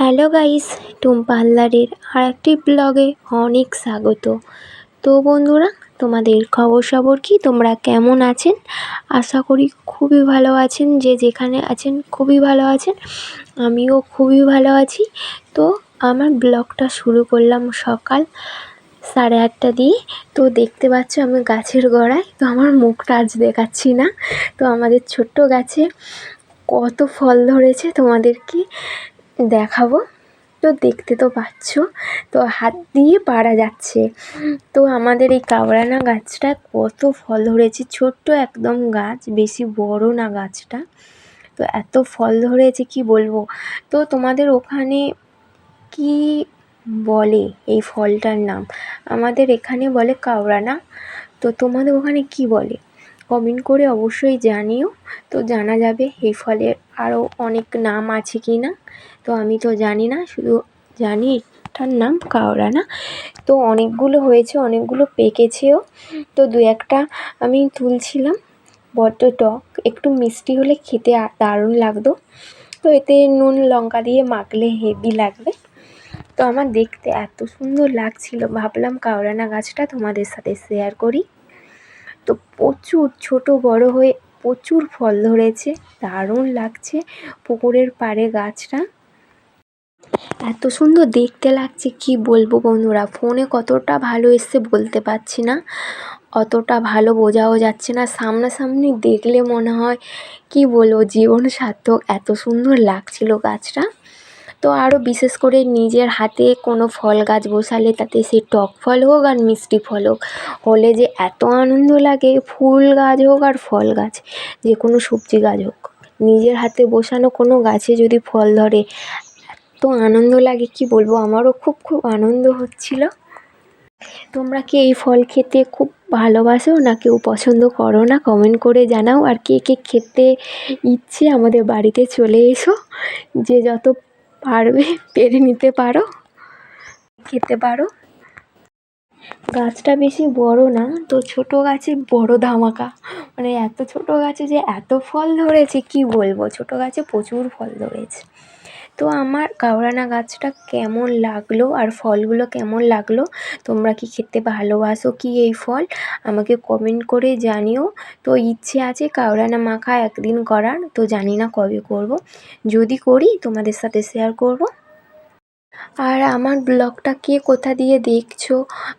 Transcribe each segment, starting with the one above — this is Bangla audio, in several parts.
হ্যালো গাইস, টুম হালদারের আর একটি ব্লগে অনেক স্বাগত। তো বন্ধুরা, তোমাদের খবর সবর কি? তোমরা কেমন আছেন? আশা করি খুবই ভালো আছেন, যে যেখানে আছেন খুবই ভালো আছেন, আমিও খুবই ভালো আছি। তো আমার ব্লগটা শুরু করলাম সকাল সাড়ে আটটা দিয়ে। তো দেখতে পাচ্ছ আমি গাছের গোড়ায়, তো আমার মুখটা আজ দেখাচ্ছি না। তো আমাদের ছোট্ট গাছে কত ফল ধরেছে তোমাদেরকে। দেখাবো। তো দেখতে তো পাচ্ছ, তো হাত দিয়ে পারা যাচ্ছে। তো আমাদের এই কাবরানা গাছটা কত ফল ধরেছে, ছোট্ট একদম গাছ, বেশি বড় না গাছটা। তো এত ফল ধরেছে, কি বলব? তো তোমাদের ওখানে কি বলে এই ফলটার নাম? আমাদের এখানে বলে কাওড়ানা। তো তোমাদের ওখানে কি বলে? কমেন্ট করে অবশ্যই জানিও। তো জানা যাবে এই ফলের আরও অনেক নাম আছে কি না তো আমি তো জানি না, শুধু জানি এটার নাম কাওড়ানা তো অনেকগুলো হয়েছে, অনেকগুলো পেকেছেও। তো দু একটা আমি তুলছিলাম, বড্ড টক। একটু মিষ্টি হলে খেতে দারুণ লাগতো। তো এতে নুন, লঙ্কা দিয়ে মাখলে হেভি লাগবে। তো আমার দেখতে এত সুন্দর লাগছিল। ভাবলাম কাওড়ানা গাছটা তোমাদের সাথে শেয়ার করি। প্রচুর ছোট বড় হয়ে প্রচুর ফল ধরেছে। দারুণ লাগছে পুকুরের পাড়ে গাছটা। এত সুন্দর দেখতে লাগছে, কি বলব বন্ধুরা? ফোনে কতটা ভালো এসছে বলতে পারছি না। অতটা ভালো বোঝাও যাচ্ছে না। সামনাসামনি দেখলে মনে হয়, কি বলব জীবন সার্থক এত সুন্দর লাগছিল গাছটা। তো আরও বিশেষ করে নিজের হাতে কোনো ফল গাছ বসালে তাতে সে টক ফল হোক আর মিষ্টি ফল হোক, হলে যে এত আনন্দ লাগে, ফুল গাছ হোক আর ফল গাছ, যে কোনো সবজি গাছ হোক। নিজের হাতে বসানো কোনো গাছে যদি ফল ধরে, এত আনন্দ লাগে, কি বলব? আমারও খুব খুব আনন্দ হচ্ছিল। তোমরা কি এই ফল খেতে খুব ভালোবাসো না কেউ পছন্দ করো না? কমেন্ট করে জানাও। আর কে কে খেতে ইচ্ছে আমাদের বাড়িতে চলে এসো। যে যত পারবে? পেরে নিতে পারো? খেতে পারো? গাছটা বেশি বড় না, তো ছোট গাছে বড় ধামাকা। মানে এত ছোট গাছে যে এত ফল ধরেছে, কি বলব? ছোট গাছে প্রচুর ফল ধরেছে। তো আমার কাওড়ানা গাছটা কেমন লাগল আর ফলগুলো কেমন লাগল? তোমরা কি খেতে ভালোবাসো? কি এই ফল? আমাকে কমেন্ট করে জানিও। তো ইচ্ছে আছে কাওড়ানা মাখা একদিন করার, তো জানি না কবে করব। যদি করি তোমাদের সাথে শেয়ার করব। আর আমার ব্লগটা কে কোথা দিয়ে দেখছ,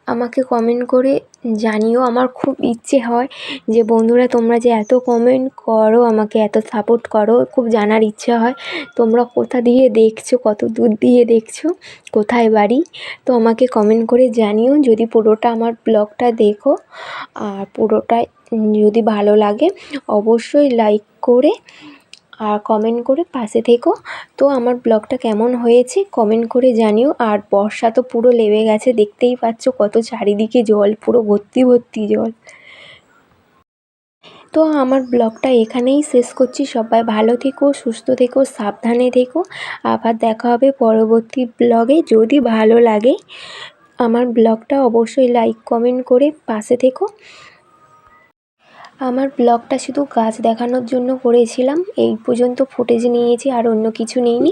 আমাকে কমেন্ট করে জানিও। আমার খুব ইচ্ছে হয় যে, বন্ধুরা, তোমরা যে এত কমেন্ট করো, আমাকে এত সাপোর্ট করো, খুব জানার ইচ্ছা হয়। তোমরা কোথা দিয়ে দেখছ, কত দূর দিয়ে দেখছ, কোথায় বাড়ি, তো আমাকে কমেন্ট করে জানিও। যদি পুরোটা আমার ব্লগটা দেখো, আর পুরোটাই যদি ভালো লাগে, অবশ্যই লাইক করে আর কমেন্ট করে পাশে থেকো। তো আমার ব্লগটা কেমন হয়েছে কমেন্ট করে জানিও। আর বর্ষা তো পুরো লেবে গেছে, দেখতেই পাচ্ছ কত চারিদিকে জল, পুরো ভর্তি ভর্তি জল। তো আমার ব্লগটা এখানেই শেষ করছি। সবাই ভালো থেকো, সুস্থ থেকো, সাবধানে থেকো। আবার দেখা হবে পরবর্তী ব্লগে যদি ভালো লাগে, আমার ব্লগটা অবশ্যই লাইক কমেন্ট করে পাশে থেকো। আমার ব্লগটা শুধু গাছ দেখানোর জন্য করেছিলাম, এই পর্যন্ত ফুটেজ নিয়েছি আর অন্য কিছু নিইনি।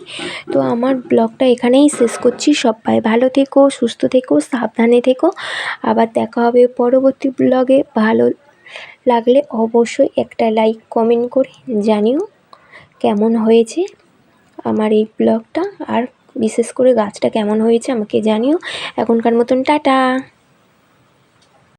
তো আমার ব্লগটা এখানেই শেষ করছি। সবাই ভালো থেকো, সুস্থ থেকো, সাবধানে থেকো। আবার দেখা হবে পরবর্তী ব্লগে। ভালো লাগলে অবশ্যই একটা লাইক, কমেন্ট করে জানিও কেমন হয়েছে আমার এই ব্লগটা। আর বিশেষ করে গাছটা কেমন হয়েছে আমাকে জানিও। এখনকার মতন টাটা।